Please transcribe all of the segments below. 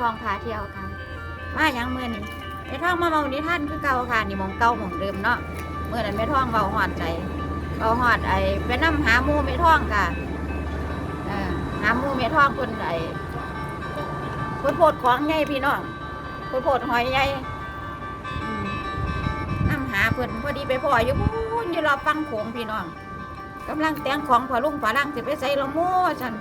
ทองพาเที่ยวค่ะมายังเมื่อนี้แม่ทองมาเมานิท่านคือเก่าค่ะนี่มองเก่ามองเดิมเนาะเมื่อนั้นแม่ทองเบาหอดใจเบาหอดไอ้ไปนํหาหมูแม่ทองค่ะหาหมูแม่ทองคนไอ้คนโพดของใหญ่พี่น้องคนโพดหอยใหญ่นํหาเพิ่นพอดีไปพ่ออยู่พูนอยู่รอฟังโขงพี่น้องกำลังแต่งของผัวลุงผัวลังจะไปใส่ละมูว่ฉัน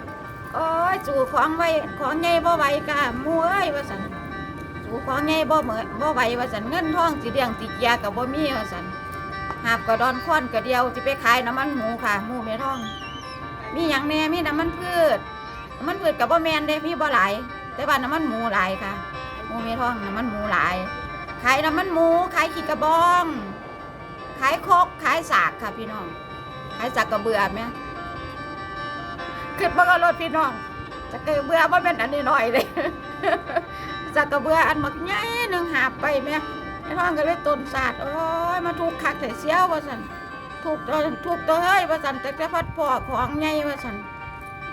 โอ้ยสู่ของไว้ของใหญ่บ่ไหวกะมูเอ้ยว่าสันสู่ของใหญ่บ่เหมือบ่ไหวว่าสันเงินทองสิเลี้ยงสิเกียกับบ่มีว่าสันหาบกระดอนค้อนกระเดียวสิไปขายน้ำมันหมูค่ะหมูแม่ทอง มีหยังแน่มีน้ำมันพืชน้ำมันพืชกับบ่แมนเด้มีบ่หลายแต่ว่าน้ำมันหมูหลายค่ะหมูแม่ทองน้ำมันหมูหลายขายน้ำมันหมูขายขี้กระบอง ขายโคกขายสากค่ะพี่น้อง ขายสากกระเบือไหม ขึ้นมาก็รถพี่น้องจะเกเบื่อว่าเป็นอันนี้หน่อยเลยจะกระเบื่ออันมักใหญ่หนึ่งหาไปแม่ไอ้ท้องก็เลยต้นศาสตร์โอ้ยมาถูกคักแต่เสียวว่าสันถูกตัวถูกตัวเฮ้ยว่าสันแต่จะพัดพอของใหญ่ว่าสัน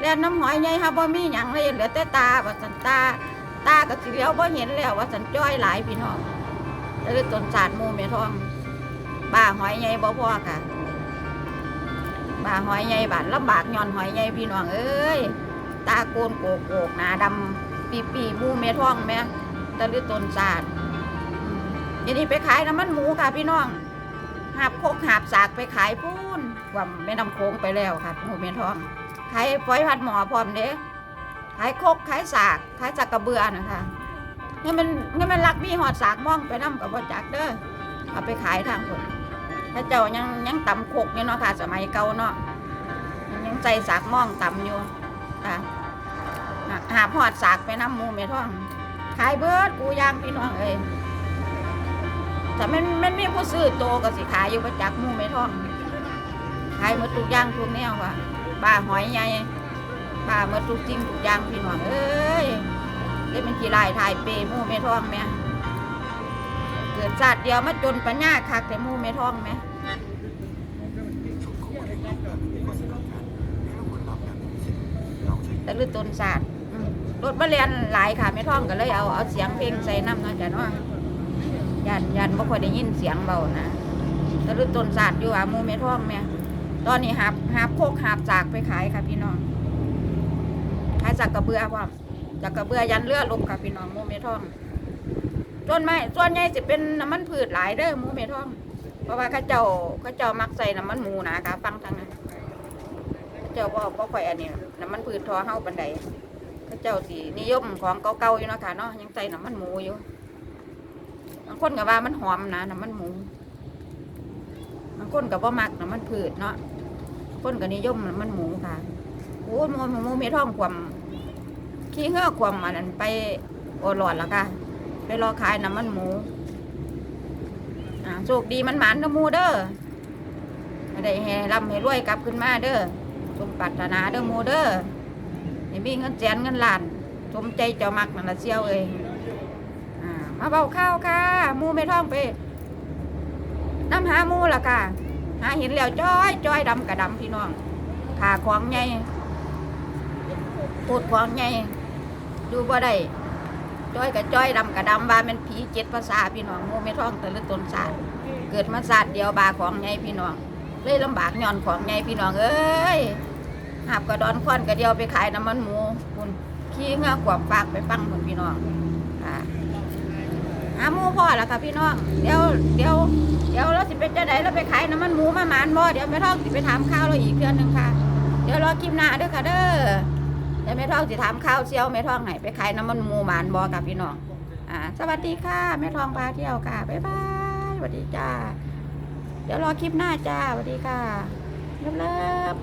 แล้วน้ำหอยใหญ่ฮะบ่มีหยังเลยเหลือแต่ตาว่าสันตา ตาก็สิเลี้ยวบ่เห็นแล้วว่าสันจ้อยหลายพี่น้องแล้วต้นศาสตร์มูแม่ท้องบ้าหอยใหญ่บ่พอค่ะ บ้าหอยใหญ่บาดลำบากย้อนหอยใหญ่พี่น้องเอ้ยตาโกนโกกโกกหนาดำปีปีหมูเมท่องแม่ตะลึต้นศาสตร์ยันนี้ไปขายน้ำมันหมูค่ะพี่น้องหาบโคกหาบสากไปขายพูนว่าแม่น้ำโค้งไปแล้วค่ะหมูเมท่องขายฝอยพัดหมอพร้อมเด้ขายโคกขายสากขายจักกระเบือนะคะนี่มันนี่มันรักมีหอดสากม่องไปน้ำกับบ่จักเด้อเอาไปขายทางคน ถ้าเจ้ายังยังตำโคกอยู่เนาะค่ะ สมัยเก่าเนาะยังใส่สากม่องตำอยู่ค่ะหาพอดสากไปน้ำมูเมท่องขายเบิดกูย่างพี่น้องเอ้ยแต่มันมันมีผู้ซื้อโตก็สิขายอยู่ประจักมูเมท่องขายหมดทุกย่างทุกแนวว่ะปลาหอยใหญ่ปลาหมดทุกสิ่งทุกย่างพี่น้องเอ้ยเล่นเป็นกี่ลายถ่ายเปหมูเมท่องแม่ กิดชาติเดียวมาจนปัญญาคักแต่หมูเมท่องแม่แต่ลือต้นศาสตร์รถมาเรียนหลายค่ะไม่ท่องก็เลยเอาเอาเสียงเพลงใส่น้ำเนาะจ้ะเนาะยันยันบ่ค่อยได้ยินเสียงเบานะแต่ลือต้นศาสตร์อยู่อะหมูไม่ท่องแม่ตอนนี้หาบหาบโคกหาบจากไปขายค่ะพี่น้องขายจากกระเบือพร้อมจากกระเบือยันเลือดลบค่ะพี่น้องหมูไม่ท่อง ส่วนไม่ส่วนใหญ่จะเป็นน้ำมันพืชหลายเด้อหมูไม่ท่อง เพราะว่าข้าเจ้าข้าเจ้ามักใส่น้ำมันหมูนะคะฟังทางนั้นเจ้าบ่บ่ค่อยอันนี้น้ำมันพืชทอเฮาปานใดเขาเจ้าสินิยมของเก่าๆอยู่เนาะค่ะเนาะยังใส่น้ำมันหมูอยู่บางคนก็ว่ามันหอมนะน้ำมันหมูบางคนก็บ่มักน้ำมันพืชเนาะคนก็นิยมน้ำมันหมูค่ะโอ้หมูหมูเมทองความขี้เหื่อความอันไปโอหลอดแล้วค่ะ ไปรอขายน้ำมันหมูอ่าโชคดีมันหมานนะหมูเด้อให้ได้ให้ร่ำให้รวยกลับขึ้นมาเด้อสมปรารถนาเด้อมูเด้อให้มีเงินแสนเงินล้านสมใจเจ้ามักนั่นละเสียวเอ้ยอ่ามาเบาข้าวค่ะมูไม่ท่องไปน้ำหามูล่ะค่ะหาเห็นแล้วจ้อยจ้อยดำกระดำพี่น้องขาของใหญ่พูดของใหญ่ดูบ่ได้ จ้อยกับจ้อยดำกระดำว่าเป็นผีเจ็ดภาษาพี่น้องหมูไม่ท่องแต่ละตนศาสตร์เกิดมาศาสตร์เดียวบาของใหญ่พี่น้องเลยลำบากย้อนของไงพี่น้องเอ้ยหาบกระดอนควันกระเดียวไปขายน้ำมันหมูคุณขี้เงือกขวบฝากไปฟังคุณพี่น้องค่ะหาหมูพ่อล้วค่ะพี่น้องเดี๋ยวเดี๋ยวเดี๋ยวเราสิไปจะไหนเราไปขายน้ำมันหมูมาหมานบ่เดี๋ยวแม่ท้องสิไปถามข้าวเราอีกเพื่อนหนึ่งค่ะ เดี๋ยวรอคลิปหน้าเด้อค่ะเด้อ เดี๋ยวแม่ทองสิถามข้าวเชียวแม่ทองไหนไปขายน้ำมันมูหมานบอกับพี่น้องอ่าสวัสดีค่ะแม่ทองพาเที่ยวค่ะบ๊ายบายสวัสดีจ้าเดี๋ยวรอคลิปหน้าจ้าสวัสดีค่ะเริ่ม